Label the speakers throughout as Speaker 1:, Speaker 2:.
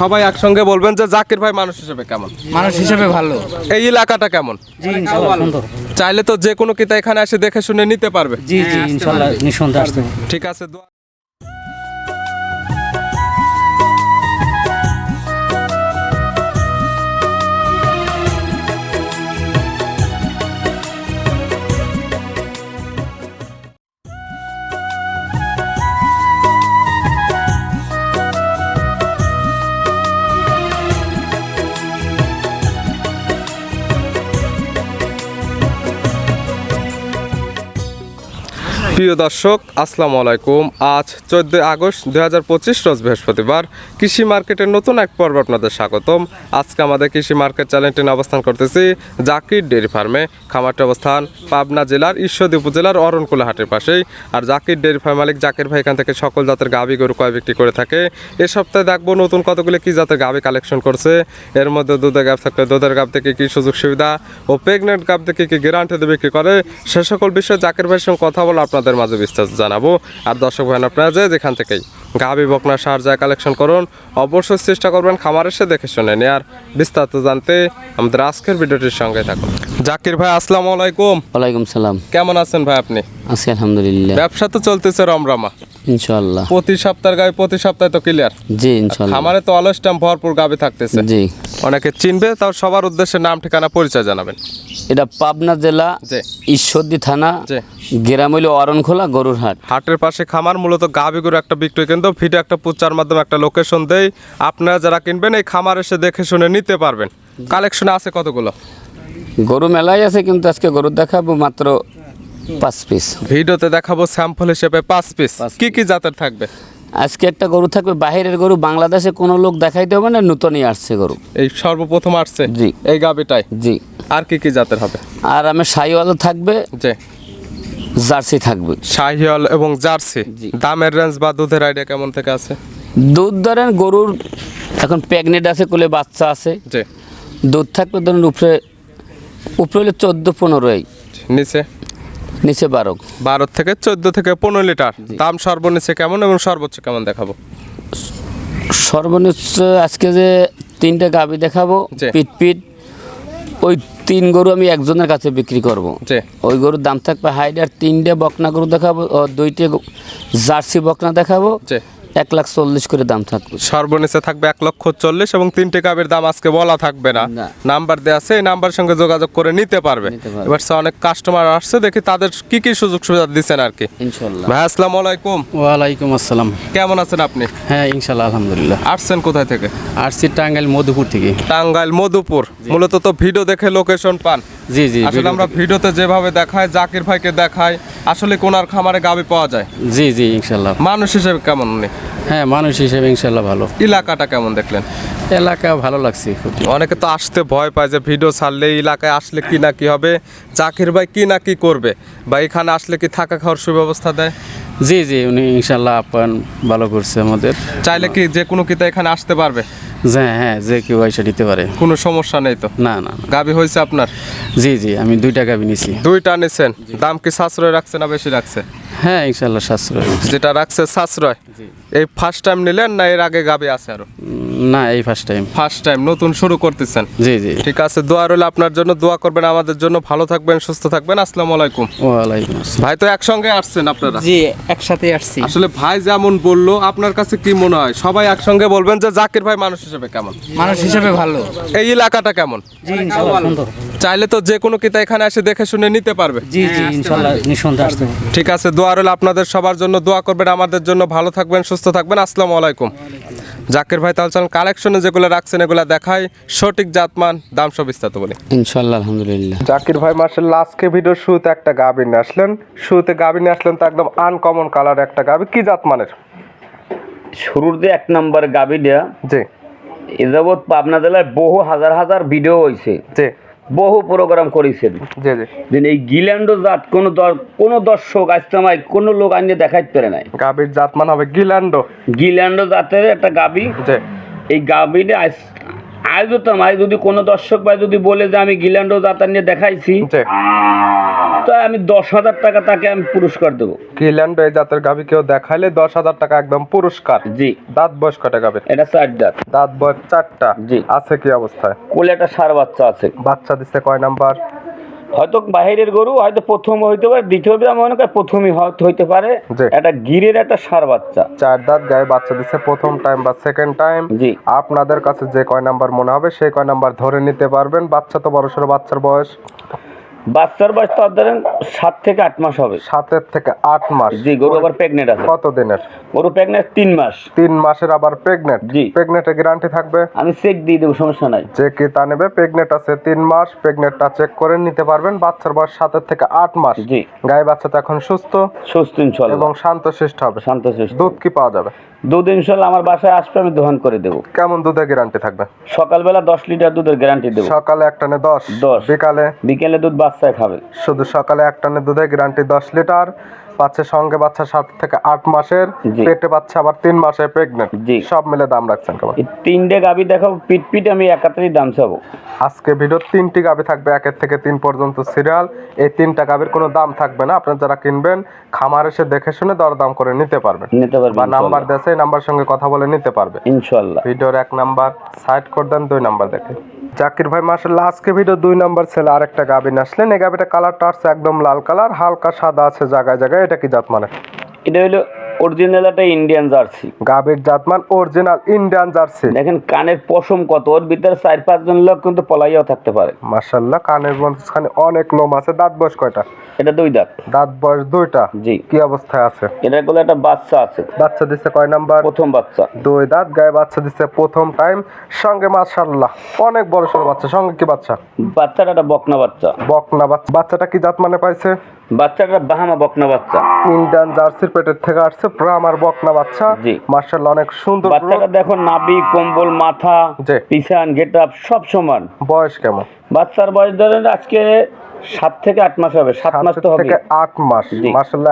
Speaker 1: সবাই একসঙ্গে বলবেন যে জাকির ভাই মানুষ হিসেবে কেমন?
Speaker 2: মানুষ হিসেবে ভালো।
Speaker 1: এই এলাকাটা কেমন? চাইলে তো যে কোনো কিতা এখানে এসে দেখে শুনে নিতে পারবে।
Speaker 2: জি জি ইনশাল্লাহ নিঃসন্দেহে
Speaker 1: ঠিক আছে প্রিয় দর্শক, আসসালামু আলাইকুম। আজ চোদ্দই আগস্ট দুই হাজার পঁচিশ রোজ বৃহস্পতিবার। কৃষি মার্কেটের নতুন এক পর্ব আপনাদের স্বাগতম। আজকে আমাদের কৃষি মার্কেট চ্যানেলটি অবস্থান করতেছি জাকির ডেয়ারি ফার্মে। খামারটি অবস্থান পাবনা জেলার ঈশ্বরদী উপজেলার অরণকুলা হাটের পাশেই। আর জাকির ডেয়ারি ফার্ম মালিক জাকির ভাই এখান থেকে সকল জাতের গাভী গরু কয় বিক্রি করে থাকে। এ সপ্তাহে দেখব নতুন কতগুলি কি জাতের গাভী কালেকশন করছে। এর মধ্যে দুধের গাভ থাকলে দুধের গাভ থেকে কি সুযোগ সুবিধা ও প্রেগনেন্ট গাভ থেকে কি গ্যারান্টিতে বিক্রি করে, সে সকল বিষয়ে জাকির ভাইয়ের সঙ্গে কথা বলে আপনাদের মাঝে বিস্তারিত জানাব। আর দর্শক ভাই আপনারা যে যেখান থেকেই গাবি, বকনা, সার যা কালেকশন করুন, অবশ্যই চেষ্টা করবেন খামার এসে দেখে শুনে নিয়ে আর বিস্তারিত জানতে আমাদের আজকের ভিডিওটির সঙ্গে থাকুন। জাকির ভাই আসসালামু আলাইকুম।
Speaker 3: ওয়ালাইকুম সালাম।
Speaker 1: কেমন আছেন ভাই আপনি?
Speaker 3: আছি আলহামদুলিল্লাহ।
Speaker 1: ব্যবসা তো চলতেছে রমরমা।
Speaker 3: ইনশাআল্লাহ।
Speaker 1: প্রতি সপ্তাহের গায়ে প্রতি সপ্তাহে তো ক্লিয়ার
Speaker 3: জি ইনশাআল্লাহ।
Speaker 1: খামারে তো অলস টাইম ভরপুর গাভী থাকতেছে।
Speaker 3: জি।
Speaker 1: অনেকে চিনবে তাও সবার উদ্দেশ্যে নাম ঠিকানা পরিচয় জানাবেন।
Speaker 3: এটা পাবনা জেলা
Speaker 1: জি।
Speaker 3: ঈশ্বরদী থানা
Speaker 1: জি।
Speaker 3: গ্রাম হইল অরণখোলা গরুর হাট
Speaker 1: হাটের পাশে খামার মূলত গাভী গরু একটা বিক্রয় কেন্দ্র। ভিডিও একটা প্রচার মাধ্যমে একটা লোকেশন দেই। আপনারা যারা কিনবেন এই খামার এসে দেখে শুনে নিতে পারবেন। কালেকশন আছে কতগুলো?
Speaker 3: গরু মেলাই আছে কিন্তু আজকে গরু দেখাবো মাত্র পাঁচ পিস
Speaker 1: ভিডিওতে দেখাবো স্যাম্পল হিসেবে পাঁচ পিস কি কি জাতের থাকবে?
Speaker 3: আজকে একটা গরু থাকবে বাইরের গরু বাংলাদেশে কোনো লোক দেখাইতে হবে না নূতনই আসছে গরু।
Speaker 1: এই সর্বপ্রথম আসছে?
Speaker 3: জি।
Speaker 1: এই গাভীটাই?
Speaker 3: জি।
Speaker 1: আর কি কি জাতের হবে?
Speaker 3: আর আমি সাইওয়ালও থাকবে।
Speaker 1: যে
Speaker 3: জার্সি থাকবে।
Speaker 1: শাহিয়াল এবং জার্সি?
Speaker 3: জি।
Speaker 1: দামের রেঞ্জ বা দুধের আইডিয়া কেমন থেকে আছে?
Speaker 3: দুধ ধরেন গরুর এখন প্রেগনেন্ট আছে কোলে বাচ্চা আছে।
Speaker 1: যে
Speaker 3: দুধ থাকবে ধরুন উপরে উপরে হলে চোদ্দ পনেরোই
Speaker 1: নিচে?
Speaker 3: নিচে বারো।
Speaker 1: বারো থেকে চোদ্দ থেকে পনেরো লিটার। দাম সর্বনিচে কেমন এবং সর্বোচ্চ কেমন দেখাবো?
Speaker 3: সর্বনিচ্চ আজকে যে তিনটে গাবি দেখাবো। পিট পিট ওই তিন গরু আমি একজনের কাছে বিক্রি করব। ওই গরুর দাম থাকবে হাইড আর তিনটে বকনা গরু দেখাবো দুইটে জার্সি বকনা দেখাবো। এক লাখ চল্লিশ করে দাম থাকবে।
Speaker 1: সর্বনিচে থাকবে এক লক্ষ চল্লিশ এবং তিনটে কাবের দাম আজকে বলা থাকবে না। নাম্বার দেওয়া আছে এই নাম্বার সঙ্গে যোগাযোগ করে নিতে পারবে। এবার সে অনেক কাস্টমার আসছে দেখি তাদের কি কি সুযোগ সুবিধা দিচ্ছেন আর কি।
Speaker 3: ইনশাল্লাহ।
Speaker 1: ভাই আসসালামু আলাইকুম।
Speaker 2: ওয়ালাইকুম আসসালাম।
Speaker 1: কেমন আছেন আপনি?
Speaker 2: হ্যাঁ ইনশাল্লাহ আলহামদুলিল্লাহ।
Speaker 1: আসছেন কোথায় থেকে?
Speaker 2: আসছি টাঙ্গাইল মধুপুর থেকে।
Speaker 1: টাঙ্গাইল মধুপুর। মূলত তো ভিডিও দেখে লোকেশন পান।
Speaker 2: জি জি
Speaker 1: আসলে আমরা ভিডিওতে যেভাবে দেখাই জাকির ভাইকে দেখাই আসলে কোনার খামারে গাবি পাওয়া যায়।
Speaker 2: জি জি ইনশাল্লাহ।
Speaker 1: মানুষ হিসেবে কেমন উনি?
Speaker 2: হ্যাঁ মানুষ হিসেবে ইনশাল্লাহ ভালো।
Speaker 1: এলাকাটা কেমন দেখলেন?
Speaker 2: এলাকা ভালো লাগছে খুব।
Speaker 1: অনেকে তো আসতে ভয় পায় যে ভিডিও ছাড়লে এলাকায় আসলে কি না কি হবে জাকির ভাই কি না কি করবে? বা এখানে আসলে কি থাকা খাওয়ার সুব্যবস্থা দেয়?
Speaker 2: জি জি উনি ইনশাল্লাহ আপ্যায়ন ভালো করছে আমাদের।
Speaker 1: চাইলে কি যে কোনো কিতা এখানে আসতে পারবে?
Speaker 2: যে হ্যাঁ যে কেউ এসে দিতে পারে।
Speaker 1: কোনো সমস্যা নেই তো?
Speaker 2: না না না।
Speaker 1: গাবি হয়েছে আপনার?
Speaker 2: জি জি আমি দুইটা গাভি নিছি।
Speaker 1: দুইটা নিছেন? দাম কি সাশ্রয় রাখছে না বেশি রাখছে?
Speaker 2: হ্যাঁ ইনশাল্লাহ সাশ্রয়।
Speaker 1: যেটা রাখছে সাশ্রয়। এই ফার্স্ট টাইম নিলেন না এর আগে গাবি আছে
Speaker 2: আরও? না এই ফার্স্ট টাইম
Speaker 1: ফার্স্ট টাইম নতুন শুরু করতেছেন।
Speaker 2: জি জি।
Speaker 1: ঠিক আছে দোয়া রইল আপনার জন্য দোয়া করবেন আমাদের জন্য ভালো থাকবেন সুস্থ থাকবেন আসসালামু আলাইকুম।
Speaker 2: ওয়ালাইকুম আসসালাম।
Speaker 1: ভাই তো একসঙ্গে আসছেন আপনারা?
Speaker 4: জি একসাথে আসছি।
Speaker 1: আসলে ভাই যেমন বলল আপনার কাছে কি মনে হয়? সবাই একসঙ্গে বলবেন যে জাকির ভাই মানুষ হিসেবে কেমন?
Speaker 4: মানুষ হিসেবে ভালো।
Speaker 1: এই এলাকাটা কেমন?
Speaker 4: জি ইনশাল্লাহ সুন্দর।
Speaker 1: চাইলে তো যে কোনো কিতা এখানে এসে দেখে শুনে নিতে পারবে।
Speaker 4: জি জি ইনশাল্লাহ নিঃসন্দেহে আসতে
Speaker 1: ঠিক আছে দোয়া রইল আপনাদের সবার জন্য দোয়া করবেন আমাদের জন্য। ভালো থাকবেন সুস্থ থাকবেন। আসসালামু আলাইকুম। জাকির ভাই তাহলে চলেন কালেকশনে যেগুলো রাখছেন এগুলো দেখাই। সঠিক জাতমান দাম সব বিস্তারিত বলি।
Speaker 3: ইনশাল্লাহ আলহামদুলিল্লাহ।
Speaker 1: জাকির ভাই মার্শাল্লাহ আজকে ভিডিওর শুরুতে একটা গাভী নিয়ে আসলেন। শুরুতে গাভী নিয়ে আসলেন তো একদম আনকমন কালার একটা গাভী কি জাত মানের
Speaker 3: শুরুতে এক নম্বর গাবি দেয়া
Speaker 1: জি।
Speaker 3: এ যাবৎ পাবনা জেলায় বহু হাজার হাজার ভিডিও হয়েছে
Speaker 1: জি।
Speaker 3: বহু প্রোগ্রাম করেছেন। যে এই গিল্যান্ডো জাত কোন কোন দর্শক আজকামাই কোন লোক আনিয়ে দেখাইতে পারে নাই।
Speaker 1: গাবির জাত মানে হবে গিল্যান্ডো।
Speaker 3: গিল্যান্ড জাতের একটা গাবি এই গাবিনে আজ আয় আমি যদি কোনো দর্শক ভাই যদি বলে যে আমি গিল্যান্ড জাত নিয়ে দেখাইছি তা তো আমি দশ হাজার টাকা তাকে আমি পুরস্কার দেবো।
Speaker 5: গিল্যান্ডো এই জাতের গাভী কেউ দেখাইলে দশ হাজার টাকা একদম পুরস্কার।
Speaker 3: জি।
Speaker 5: দাঁত বয়স কটা গাবে
Speaker 3: এটা চার দাঁত।
Speaker 5: দাঁত বয়স চারটা।
Speaker 3: জি।
Speaker 5: আছে কি অবস্থায়?
Speaker 3: কোলে একটা সার বাচ্চা আছে।
Speaker 5: বাচ্চা দিচ্ছে কয় নাম্বার?
Speaker 3: হয়তো বাহিরের গরু হয়তো প্রথম হইতে পারে দ্বিতীয় আমি মনে করি প্রথমই হইতে পারে। একটা গিরের একটা সার বাচ্চা।
Speaker 5: চার দাঁত গায়ে বাচ্চা দিচ্ছে প্রথম টাইম বা সেকেন্ড টাইম
Speaker 3: জি।
Speaker 5: আপনাদের কাছে যে কয় নাম্বার মনে হবে সেই কয় নাম্বার ধরে নিতে পারবেন। বাচ্চা তো বড় সড়ো বাচ্চার বয়স।
Speaker 3: বাচ্চার বয়স তো ধরেন সাত থেকে আট মাস হবে।
Speaker 5: সাতের থেকে আট মাস।
Speaker 3: জি গরু আবার প্রেগনেন্ট আছে।
Speaker 5: কত দিনের
Speaker 3: গরু প্রেগনেন্ট তিন মাস।
Speaker 5: তিন মাসের আবার প্রেগনেন্ট
Speaker 3: জি।
Speaker 5: প্রেগনেন্টের গ্যারান্টি থাকবে?
Speaker 3: আমি চেক দিয়ে দেবো সমস্যা নাই।
Speaker 5: যে কি তা নেবে প্রেগনেন্ট আছে তিন মাস প্রেগনেন্টটা চেক করে নিতে পারবেন বাচ্চার বয়স সাতের থেকে আট মাস।
Speaker 3: জি।
Speaker 5: গায়ে বাচ্চা তো এখন সুস্থ।
Speaker 3: সুস্থ ইনশাল্লাহ।
Speaker 5: এবং শান্তশিষ্ট হবে।
Speaker 3: শান্ত সুস্থ
Speaker 5: দুধ কি পাওয়া যাবে?
Speaker 3: দুধ ইনশাল্লাহ আমার বাসায় আসবে আমি দোকান করে দেবো।
Speaker 5: কেমন দুধের গ্যারান্টি থাকবে?
Speaker 3: সকালবেলা দশ লিটার দুধের গ্যারান্টি দেবো।
Speaker 5: সকালে এক টানে দশ
Speaker 3: দশ।
Speaker 5: বিকালে?
Speaker 3: বিকেলে দুধ বাচ্চায় খাবে।
Speaker 5: শুধু সকালে এক টানে দুধের গ্যারান্টি দশ লিটার বাচ্চা সঙ্গে বাচ্চা সাত থেকে আট মাসের পেটে বাচ্চা আবার তিন মাসের প্রেগনেন্ট সব মিলে দাম রাখছেন কেমন?
Speaker 3: তিনটে গাবি দেখাবো পিট পিট আমি একাত্তরই দাম চাবো।
Speaker 5: আজকে ভিডিও তিনটি গাবি থাকবে একের থেকে তিন পর্যন্ত সিরিয়াল এই তিনটা গাবির কোনো দাম থাকবে না। আপনার যারা কিনবেন খামার এসে দেখে শুনে দরদাম করে নিতে পারবেন।
Speaker 3: নিতে পারবে
Speaker 5: বা নাম্বার দেশে নাম্বার সঙ্গে কথা বলে নিতে পারবে।
Speaker 3: ইনশাল্লাহ।
Speaker 5: ভিডিওর এক নাম্বার সাইড করে দেন দুই নাম্বার দেখে। জাকির ভাই মাসাল্লাহ আজকে ভিডিও দুই নম্বর ছেলে আরেকটা গাবিন আসলেন। এই গাবিটা কালারটা আসছে একদম লাল কালার হালকা সাদা আছে জায়গায় জায়গায়। এটা কি জাত মানে?
Speaker 3: এটা হলো অরিজিনাল একটা ইন্ডিয়ান জার্সি
Speaker 5: গাবির জাতমান অরিজিনাল ইন্ডিয়ান জার্সি
Speaker 3: দেখেন কানের পশম কত ওর ভিতরে চার পাঁচজন লোক কিন্তু পলাইয়াও থাকতে পারে।
Speaker 5: মাসাল্লাহ কানের মাঝখানে অনেক লোম আছে দাঁত বয়স কয়টা?
Speaker 3: এটা দুই দাঁত।
Speaker 5: দাঁত বয়স দুইটা?
Speaker 3: জি।
Speaker 5: কি অবস্থায় আছে?
Speaker 3: এটা গুলো একটা বাচ্চা আছে।
Speaker 5: বাচ্চা দিচ্ছে কয় নাম্বার?
Speaker 3: প্রথম বাচ্চা।
Speaker 5: দুই দাঁত গায়ে বাচ্চা দিচ্ছে প্রথম টাইম সঙ্গে মাশাল্লাহ অনেক বড় সড়ো বাচ্চা সঙ্গে কি বাচ্চা?
Speaker 3: বাচ্চাটা একটা বকনা বাচ্চা।
Speaker 5: বকনা বাচ্চা বাচ্চাটা কি জাত মানে পাইছে?
Speaker 3: বাচ্চাটা বাহামা বকনা বাচ্চা।
Speaker 5: ইন্ডিয়ান জার্সির পেটের থেকে আসছে ব্রাহ্মার বকনা বাচ্চা।
Speaker 3: জি।
Speaker 5: মার্শাল্লাহ অনেক সুন্দর
Speaker 3: বাচ্চাটা দেখো নাবি কম্বল মাথা পিছান গেট আপ সব সমান।
Speaker 5: বয়স কেমন?
Speaker 3: বাচ্চার বয়স ধরেন আজকে সাত থেকে আট মাস হবে সাত মাস তো হবে
Speaker 5: থেকে আট মাস।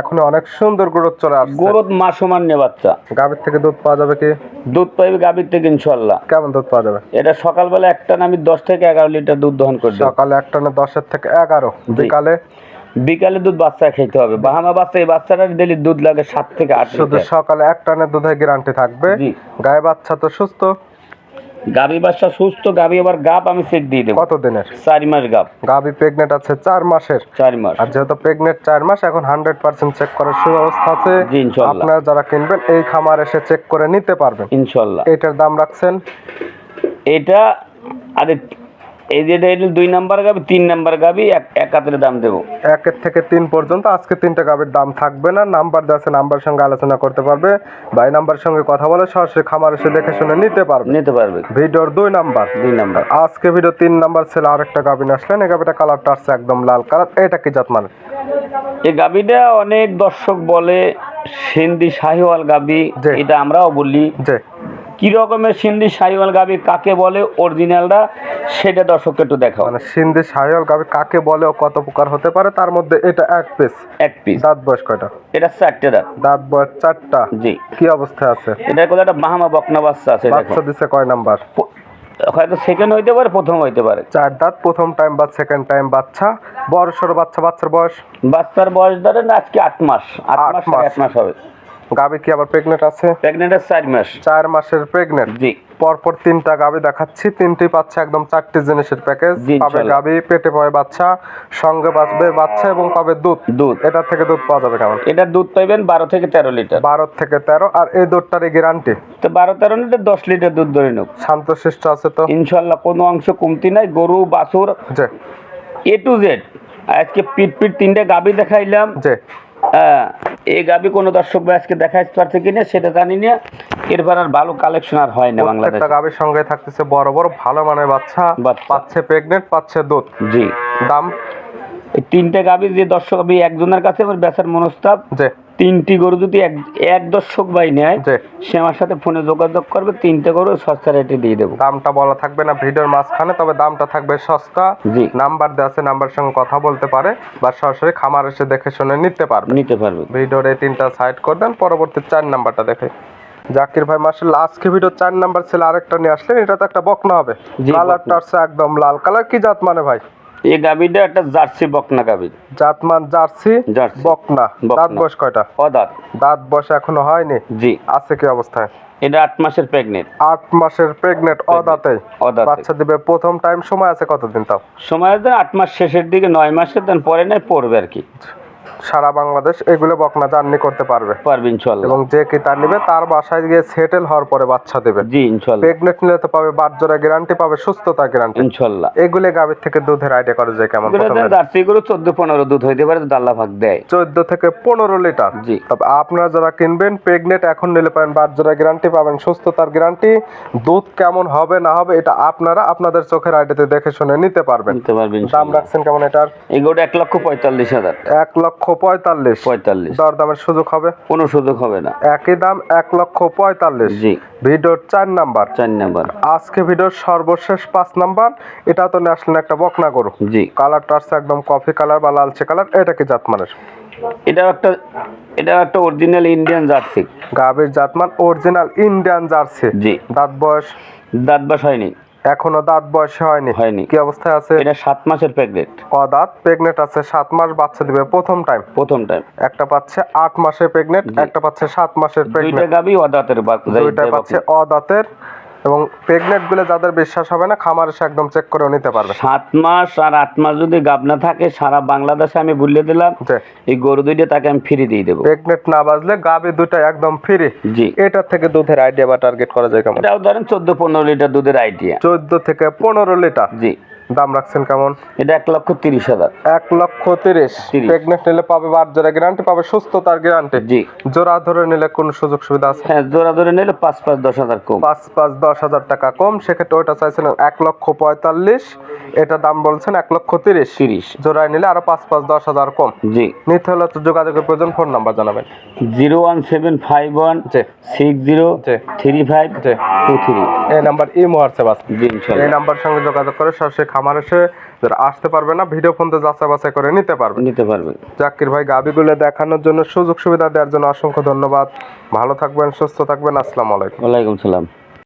Speaker 5: এখন অনেক সুন্দর গ্রোথ চলে আসছে।
Speaker 3: গরুদ মা সমান নিয়ে বাচ্চা।
Speaker 5: গাভীর থেকে দুধ পাওয়া যাবে কি?
Speaker 3: দুধ পাইবে গাভীর থেকে ইনশাল্লাহ
Speaker 5: কেমন দুধ পাওয়া যাবে?
Speaker 3: এটা সকালবেলা একটা না আমি দশ থেকে এগারো লিটার দুধ দহন করে।
Speaker 5: সকালে একটা না দশের থেকে এগারো। বিকালে
Speaker 3: বিকালে দুধ বাচ্চা খেতে হবে। বাহামা বাচ্চা এই বাচ্চাটার ডেলি দুধ লাগে সাত থেকে আট
Speaker 5: শুধু সকালে এক টানের দুধের গ্যারান্টি থাকবে। গায়ে বাচ্চা তো সুস্থ।
Speaker 3: গাভী বাচ্চা সুস্থ গাভী আবার গাপ আমি চেক দিয়ে দেবো।
Speaker 5: কত দিনের
Speaker 3: চার মাস গাপ
Speaker 5: গাভী প্রেগনেন্ট আছে চার মাসের।
Speaker 3: চার মাস।
Speaker 5: আর যেহেতু প্রেগনেন্ট চার মাস এখন হান্ড্রেড পার্সেন্ট চেক করার সুব্যবস্থা আছে। আপনারা যারা কিনবেন এই খামার এসে চেক করে নিতে পারবেন।
Speaker 3: ইনশাল্লাহ।
Speaker 5: এটার দাম রাখছেন?
Speaker 3: এটা আরে এই যে এটা দুই নাম্বার গাবি তিন নাম্বার গাবি এক এক হাতের দাম দেবো।
Speaker 5: একের থেকে তিন পর্যন্ত আজকে তিনটা গাভীর দাম থাকবে না। নাম্বার দেওয়া নাম্বার সঙ্গে আলোচনা করতে পারবে। ভাই নাম্বার সঙ্গে কথা বলে সরাসরি খামার এসে দেখে শুনে নিতে পারবে।
Speaker 3: নিতে পারবে।
Speaker 5: ভিডিওর দুই নাম্বার।
Speaker 3: দুই নাম্বার।
Speaker 5: আজকে ভিডিও তিন নাম্বার ছেলে আরেকটা গাভিন আসলেন। এই গাভিটা কালারটা আসছে একদম লাল কালার। এটা কি জাত মানে
Speaker 3: এই গাবিটা অনেক দর্শক বলে সিন্ধি শাহিওয়াল গাবি। এটা আমরাও বলি। কি রকমের সিন্ধি সাইওয়াল গাবি কাকে বলে অরিজিনালটা সেটা দর্শককে একটু দেখাও।
Speaker 5: মানে সিন্ধি সাইওয়াল গাভি কাকে বলে ও কত প্রকার হতে পারে তার মধ্যে এটা এক পিস
Speaker 3: এক পিস
Speaker 5: দাঁত বয়স কয়টা?
Speaker 3: এটা চারটে দাঁত।
Speaker 5: দাঁত বয়স চারটা?
Speaker 3: জি।
Speaker 5: কি অবস্থা আছে?
Speaker 3: এটা কোথাও একটা বাহামা বকনা বাচ্চা আছে দেখো।
Speaker 5: বাচ্চা দিছে কয় নাম্বার?
Speaker 3: হয়তো সেকেন্ড হইতে পারে প্রথম হইতে পারে।
Speaker 5: চার দাঁত প্রথম টাইম বা সেকেন্ড টাইম বাচ্চা। বড় সড়ো বাচ্চা বাচ্চার বয়স?
Speaker 3: বাচ্চার বয়স ধরেন আজকে আট মাস। আট
Speaker 5: আট
Speaker 3: মাস। এক মাস হবে।
Speaker 5: গাভি কি আবার প্রেগনেন্ট আছে?
Speaker 3: প্রেগনেন্টের চার মাস।
Speaker 5: চার মাসের প্রেগনেন্ট
Speaker 3: জি।
Speaker 5: পরপর তিনটা গাভি দেখাচ্ছি তিনটি পাচ্ছে একদম চারটি জিনিসের প্যাকেজ পাবে। গাভি পেটে পাবে বাচ্চা সঙ্গে বাঁচবে বাচ্চা এবং পাবে দুধ।
Speaker 3: দুধ।
Speaker 5: এটা থেকে দুধ পাওয়া যাবে কেমন?
Speaker 3: এটা দুধ পাইবেন বারো থেকে তেরো লিটার।
Speaker 5: বারো থেকে তেরো আর এই দুধটারই গ্যারান্টি
Speaker 3: তো বারো তেরো লিটার দশ লিটার দুধ ধরে নেব।
Speaker 5: শান্তশিষ্ট আছে তো?
Speaker 3: ইনশাল্লাহ কোনো অংশ কমতি নাই গরু বাছুর এ টু জেড আজকে পিট পিট তিনটে গাবি দেখাইলাম। এই গাবি কোনো দর্শক আজকে দেখাইতে পারছে কিনা সেটা জানি না। এরপর আর ভালো কালেকশন আর হয় না বাংলাদেশে।
Speaker 5: প্রত্যেকটা সঙ্গে থাকতেছে বড় বড় ভালো মানের বাচ্চা। পাচ্ছে প্রেগনেন্ট পাচ্ছে দুধ।
Speaker 3: জি।
Speaker 5: দাম?
Speaker 3: এই তিনটে গাবি যে দর্শক আমি একজনের কাছে আমার বেচার মনস্তাব তিনটি গরু যদি এক এক দর্শক ভাই নেয় সে আমার সাথে ফোনে যোগাযোগ করবে তিনটে গরু সস্তা রেটে দিয়ে দেবো।
Speaker 5: দামটা বলা থাকবে না ভিডিওর মাঝখানে তবে দামটা থাকবে সস্তা।
Speaker 3: জি।
Speaker 5: নাম্বার দেওয়া আছে নাম্বার সঙ্গে কথা বলতে পারে বা সরাসরি খামার এসে দেখে শুনে নিতে পারবে।
Speaker 3: নিতে পারবে।
Speaker 5: ভিডিওর এই তিনটা সাইড করে দেন পরবর্তী চার নাম্বারটা দেখে। জাকির ভাই মার্শাল আজকে ভিডিও চার নাম্বার ছেলে আরেকটা নিয়ে আসলেন এটা তো একটা বকনা হবে। কালারটা একদম লাল। কালার কি জাত মানে ভাই?
Speaker 3: এই গাবিটা একটা জার্সি বকনা গাবি
Speaker 5: জাতমান জার্সি। বকনা। দাঁত বয়স কয়টা?
Speaker 3: অদাত।
Speaker 5: দাঁত বয়স এখনও হয়নি?
Speaker 3: জি।
Speaker 5: আছে কি অবস্থায়?
Speaker 3: এটা আট মাসের প্রেগনেন্ট
Speaker 5: আট মাসের প্রেগনেন্ট অদাঁতে। বাচ্চা দিবে প্রথম টাইম সময় আছে কতদিন তাও?
Speaker 3: সময় আছে আট মাস শেষের দিকে নয় মাসের দেন পরে নাই পড়বে আর কি।
Speaker 5: সারা বাংলাদেশ এগুলো বকনা জার্নি করতে পারবে।
Speaker 3: পারবে ইনশাল্লাহ
Speaker 5: এবং যে কি তার নিবে তার বাসায় গিয়ে সেটেল হওয়ার পরে বাচ্চা দেবে।
Speaker 3: জি ইনশাল্লাহ
Speaker 5: প্রেগনেন্ট নিলে তো পাবে বাচ্চারা গ্যারান্টি পাবে সুস্থতা গ্যারান্টি
Speaker 3: ইনশাল্লাহ
Speaker 5: এগুলো গাভীর থেকে দুধের আইডিয়া করা যায় কেমন
Speaker 3: দেন জার্সি গরু চোদ্দ পনেরো দুধ হইতে পারে দাল্লা ভাগ দেয়।
Speaker 5: চোদ্দ থেকে পনেরো লিটার।
Speaker 3: জি।
Speaker 5: তবে আপনারা যারা কিনবেন প্রেগনেন্ট এখন নিলে পাবেন বাচ্চারা গ্যারান্টি পাবেন সুস্থতার গ্যারান্টি দুধ কেমন হবে না হবে এটা আপনারা আপনাদের চোখের আইডিয়াতে দেখে শুনে নিতে পারবেন।
Speaker 3: নিতে পারবে
Speaker 5: দাম রাখছেন কেমন এটার?
Speaker 3: এই গরুটা এক লক্ষ পঁয়তাল্লিশ হাজার।
Speaker 5: এক লক্ষ পঁয়তাল্লিশ।
Speaker 3: পঁয়তাল্লিশ।
Speaker 5: দরদামের সুযোগ হবে?
Speaker 3: কোনো সুযোগ হবে না।
Speaker 5: একই দাম এক লক্ষ পঁয়তাল্লিশ।
Speaker 3: জি।
Speaker 5: ভিডিওর চার নাম্বার।
Speaker 3: চার নাম্বার।
Speaker 5: আজকে ভিডিওর সর্বশেষ পাঁচ নাম্বার। এটা তো ন্যাশনাল একটা বকনা গরু।
Speaker 3: জি।
Speaker 5: কালারটা আসছে একদম কফি কালার বা লালচে কালার। এটা কি জাতমানের?
Speaker 3: এটাও একটা এটাও একটা অরিজিনাল ইন্ডিয়ান জার্সি।
Speaker 5: গাভীর জাতমান অরিজিনাল ইন্ডিয়ান জার্সি।
Speaker 3: জি।
Speaker 5: দাঁত বয়স?
Speaker 3: দাঁত বাস হয়নি।
Speaker 5: এখনও দাঁত বয়সে হয়নি।
Speaker 3: হয়নি।
Speaker 5: কি অবস্থায় আছে?
Speaker 3: এটা সাত মাসের প্রেগনেট
Speaker 5: ক দাঁত? প্রেগনেন্ট আছে সাত মাস বাচ্চা দিবে প্রথম টাইম
Speaker 3: প্রথম টাইম
Speaker 5: একটা পাচ্ছে আট মাসের প্রেগনেন্ট একটা পাচ্ছে সাত মাসের
Speaker 3: দুইটা গাবি অদাতের বাচ্চা
Speaker 5: দুইটা পাচ্ছে অদাঁতের। এবং প্রেগনেন্টগুলো যাদের বিশ্বাস হবে না খামার এসে একদম চেক করে নিতে পারবে।
Speaker 3: সাত মাস আর আট মাস যদি গাব না থাকে সারা বাংলাদেশে আমি বলে দিলাম এই গরু দুইটা তাকে আমি ফ্রি দিয়ে দেবো।
Speaker 5: প্রেগনেন্ট না বাজলে গাবে দুটো একদম ফ্রি
Speaker 3: জি।
Speaker 5: এটা থেকে দুধের আইডিয়া বা টার্গেট করা যায় কেমন?
Speaker 3: এটাও ধরেন চোদ্দ পনেরো লিটার দুধের আইডিয়া
Speaker 5: চোদ্দ থেকে পনেরো লিটার।
Speaker 3: জি।
Speaker 5: দাম রাখছেন কেমন?
Speaker 3: এটা এক লক্ষ তিরিশ হাজার।
Speaker 5: এক লক্ষ তিরিশ। প্রেগনেন্ট নিলে পাবে বার জোড়া গ্যারান্টি পাবে সুস্থতার গ্যারান্টি
Speaker 3: জি।
Speaker 5: জোড়া ধরে নিলে কোন সুযোগ সুবিধা আছে?
Speaker 3: হ্যাঁ জোড়া ধরে নিলে পাঁচ পাঁচ দশ হাজার কম।
Speaker 5: পাঁচ পাঁচ দশ হাজার টাকা কম সেক্ষেত্রে ওইটা চাইছেন এক লক্ষ পঁয়তাল্লিশ এটা দাম বলছেন এক লক্ষ তিরিশ।
Speaker 3: তিরিশ।
Speaker 5: জোড়ায় নিলে আরও পাঁচ পাঁচ দশ হাজার কম।
Speaker 3: জি।
Speaker 5: নিতে হলে তো যোগাযোগের প্রয়োজন ফোন নাম্বার জানাবেন।
Speaker 3: Zero one seven five one six zero. Three five. Two three.
Speaker 5: এই নাম্বার ই হোয়াটসঅ্যাপ আছে।
Speaker 3: জি
Speaker 5: এই নাম্বার সঙ্গে যোগাযোগ করে সরাসরি খামার এসে যারা আসতে পারবে না ভিডিও ফোন ফোনতে যাচাই বাছাই করে নিতে পারবে।
Speaker 3: নিতে পারবে।
Speaker 5: চাকরির ভাই গাবিগুলো দেখানোর জন্য সুযোগ সুবিধা দেওয়ার জন্য অসংখ্য ধন্যবাদ। ভালো থাকবেন সুস্থ থাকবেন। আসসালামু আলাইকুম।
Speaker 3: ওয়ালাইকুম সালাম।